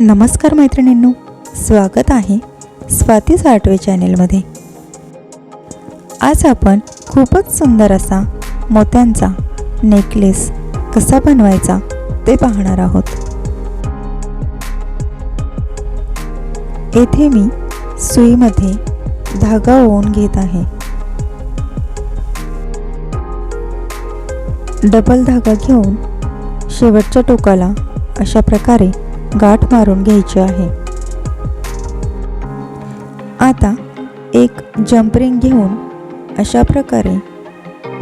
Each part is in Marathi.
नमस्कार मैत्रिणींनो स्वागत आहे स्वाती साठवे चॅनेलमध्ये. आज आपण खूपच सुंदर असा मोत्यांचा नेकलेस कसा बनवायचा ते पाहणार आहोत. येथे मी सुईमध्ये धागा ओवून घेत आहे. डबल धागा घेऊन शेवटच्या टोकाला अशा प्रकारे गाठ मारून घ्यायची आहे. आता एक जंपरिंग घेऊन अशा प्रकारे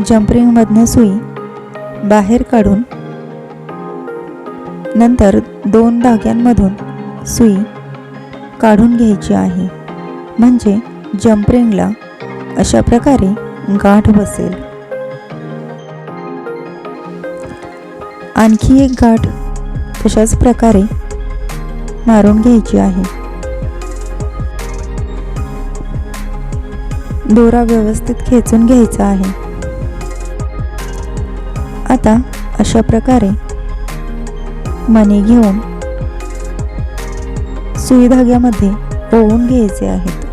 जंपरिंगमधनं सुई बाहेर काढून नंतर दोन धाग्यांमधून सुई काढून घ्यायची आहे. म्हणजे जंपरिंगला अशा प्रकारे गाठ बसेल. आणखी एक गाठ तशाच प्रकारे मारून घ्यायची आहे. दोरा व्यवस्थित खेचून घ्यायचा आहे. आता अशा प्रकारे मणी घेऊन सुई धाग्यामध्ये ओवून घ्यायचे आहेत.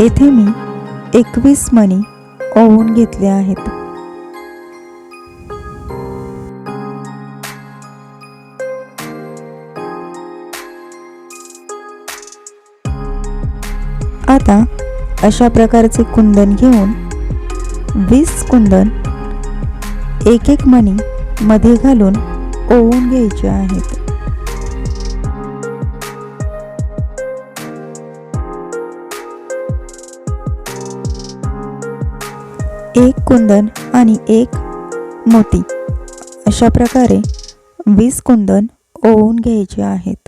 येथे मी एकवीस मणी ओवून घेतले आहेत. आता अशा प्रकारचे कुंदन घेऊन वीस कुंदन एक एक मणी मध्ये घालून ओवून घ्यायचे आहेत. एक कुंदन आणि एक मोती अशा प्रकारे वीस कुंदन ओवून घ्यायचे आहेत.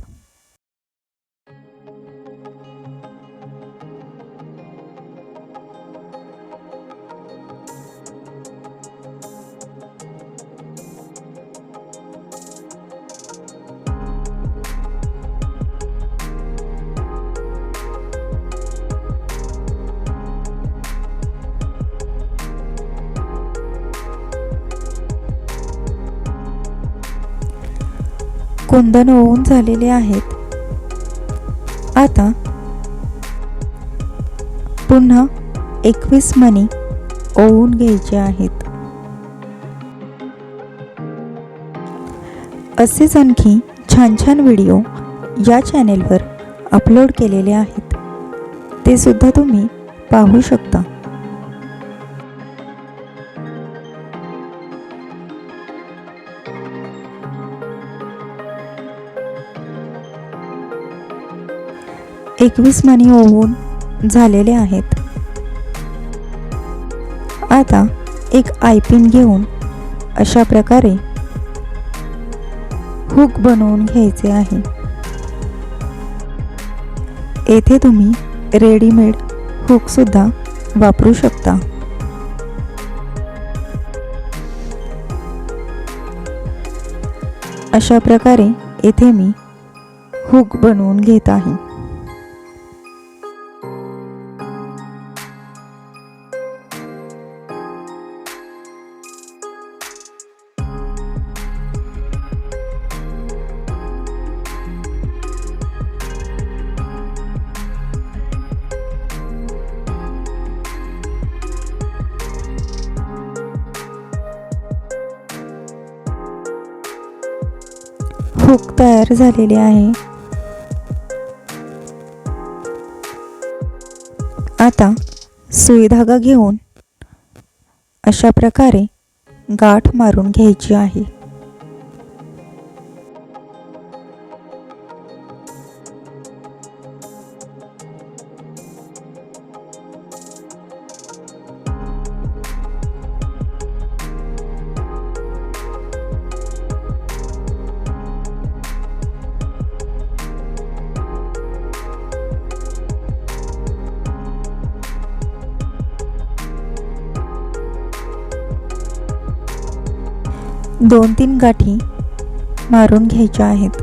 कुंदन होऊन झालेले आहेत. आता पुन्हा एकवीस मणी ओवून घ्यायचे आहेत. असेच आणखी छान छान व्हिडिओ या चॅनेलवर अपलोड केलेले आहेत. ते सुद्धा तुम्ही पाहू शकता. एकवीस मणी ओवून झालेले आहेत. आता एक आयपिन घेऊन अशा प्रकारे हुक बनवून घ्यायचे आहे. येथे तुम्ही रेडीमेड हुकसुद्धा वापरू शकता. अशा प्रकारे येथे मी हुक बनवून घेत आहे. हुक तयार झालेली आहे. आता सुई धागा घेऊन अशा प्रकारे गाठ मारून घ्यायची आहे. दोन तीन गाठी मारून घ्यायच्या आहेत.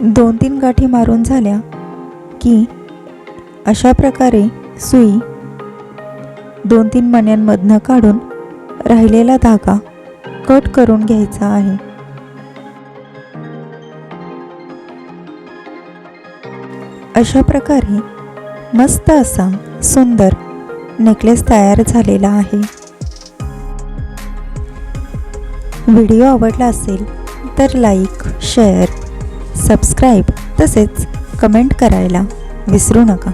दोन तीन गाठी मारून झाल्या की अशा प्रकारे सुई दोन तीन मण्यांमधनं काढून राहिलेला धागा कट करून घ्यायचा आहे. अशा प्रकारे मस्त असा सुंदर नेकलेस तयार झालेला आहे. व्हिडिओ आवडला असेल तर लाईक शेअर सबस्क्राईब तसेच कमेंट करायला विसरू नका.